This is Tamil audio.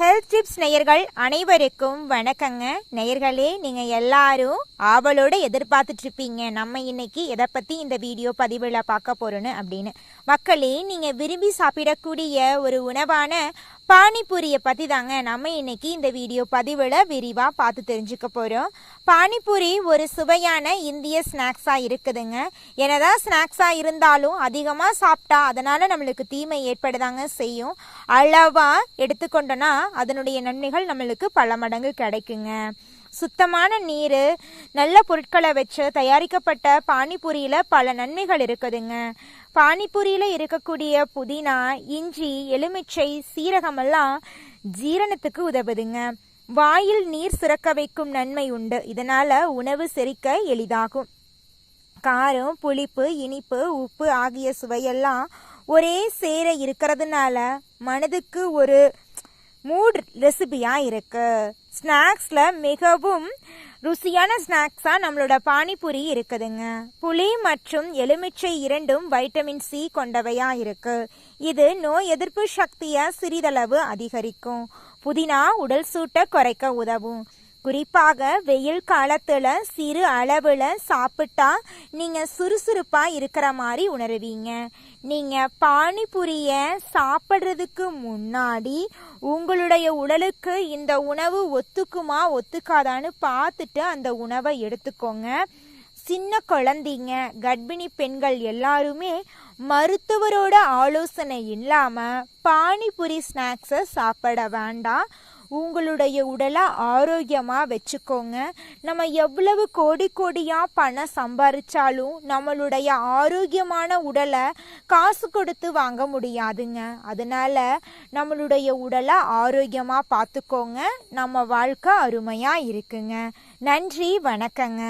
Hey! ஹெல்த் டிப்ஸ் நேயர்கள் அனைவருக்கும் வணக்கங்க. நேயர்களே நீங்கள் எல்லாரும் ஆவலோடு எதிர்பார்த்துட்டு இருப்பீங்க நம்ம இன்னைக்கு எதை பற்றி இந்த வீடியோ பதிவில் பார்க்க போறோன்னு அப்படின்னு. மக்களே நீங்கள் விரும்பி சாப்பிடக்கூடிய ஒரு உணவான பானிபூரியை பற்றி தாங்க நம்ம இன்னைக்கு இந்த வீடியோ பதிவில் விரிவாக பார்த்து தெரிஞ்சுக்க போகிறோம் பானிபூரி ஒரு சுவையான இந்திய ஸ்நாக்ஸாக இருக்குதுங்க. என்னதான் ஸ்நாக்ஸாக இருந்தாலும் அதிகமாக சாப்பிட்டா அதனால் நம்மளுக்கு தீமை ஏற்படுதாங்க செய்யும். அளவாக எடுத்துக்கொண்டோன்னா அதனுடைய நன்மைகள் நம்மளுக்கு பல மடங்கு கிடைக்குங்க. சுத்தமான நீர் நல்ல பொருட்களை வச்சு தயாரிக்கப்பட்ட பானிபூரியில் பல நன்மைகள் இருக்குதுங்க. பானிபூரியில் இருக்கக்கூடிய புதினா இஞ்சி எலுமிச்சை சீரகமெல்லாம் ஜீரணத்துக்கு உதவுதுங்க. வாயில் நீர் சுரக்க வைக்கும் நன்மை உண்டு. இதனால உணவு செரிக்க எளிதாகும். காரம் புளிப்பு இனிப்பு உப்பு ஆகிய சுவையெல்லாம் ஒரே சேர இருக்கிறதுனால மனதுக்கு ஒரு மூட் ரெசிபியாக இருக்கு. ஸ்நாக்ஸில் மிகவும் ருசியான ஸ்நாக்ஸாக நம்மளோட பானிபூரி இருக்குதுங்க. புளி மற்றும் எலுமிச்சை இரண்டும் வைட்டமின் சி கொண்டவையாக இருக்கு. இது நோய் எதிர்ப்பு சக்தியை சிறிதளவு அதிகரிக்கும். புதினா உடல் சூட்டை குறைக்க உதவும். குறிப்பாக வெயில் காலத்துல சிறு அளவுல சாப்பிட்டா நீங்க சுறுசுறுப்பா இருக்கிற மாதிரி உணருவீங்க. நீங்க பானிபூரிய சாப்பிட்றதுக்கு முன்னாடி உங்களுடைய உடலுக்கு இந்த உணவு ஒத்துக்குமா ஒத்துக்காதான்னு பார்த்துட்டு அந்த உணவை எடுத்துக்கோங்க. சின்ன குழந்தைங்க கர்ப்பிணி பெண்கள் எல்லாருமே மருத்துவரோட ஆலோசனை இல்லாம பானிபூரி ஸ்நாக்ஸை சாப்பிட வேண்டாம். உங்களுடைய உடலை ஆரோக்கியமாக வச்சுக்கோங்க. நம்ம எவ்வளவு கோடி கோடியாக பணம் சம்பாதிச்சாலும் நம்மளுடைய ஆரோக்கியமான உடலை காசு கொடுத்து வாங்க முடியாதுங்க. அதனால நம்மளுடைய உடலை ஆரோக்கியமாக பார்த்துக்கோங்க. நம்ம வாழ்க்கை அருமையாக இருக்குங்க. நன்றி வணக்கங்க.